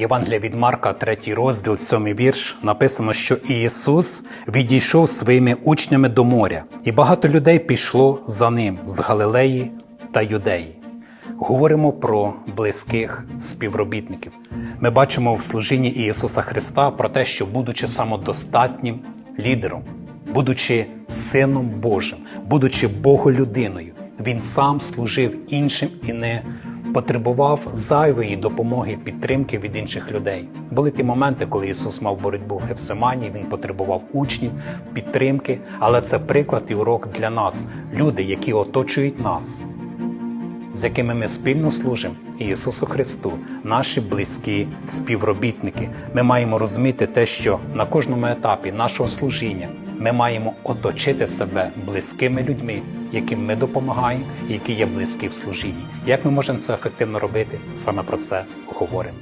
Євангелія від Марка, 3 розділ, 7 вірш, написано, що Ісус відійшов своїми учнями до моря, і багато людей пішло за ним з Галилеї та Юдеї. Говоримо про близьких співробітників. Ми бачимо в служінні Ісуса Христа про те, що, будучи самодостатнім лідером, будучи Сином Божим, будучи Боголюдиною, Він сам служив іншим і не потребував зайвої допомоги підтримки від інших людей. Були ті моменти, коли Ісус мав боротьбу в Гефсимані, Він потребував учнів, підтримки, але це приклад і урок для нас, люди, які оточують нас з якими ми спільно служимо Ісусу Христу, наші близькі співробітники. Ми маємо розуміти те, що на кожному етапі нашого служіння ми маємо оточити себе близькими людьми, яким ми допомагаємо, які є близькі в служінні. Як ми можемо це ефективно робити? Саме про це говоримо.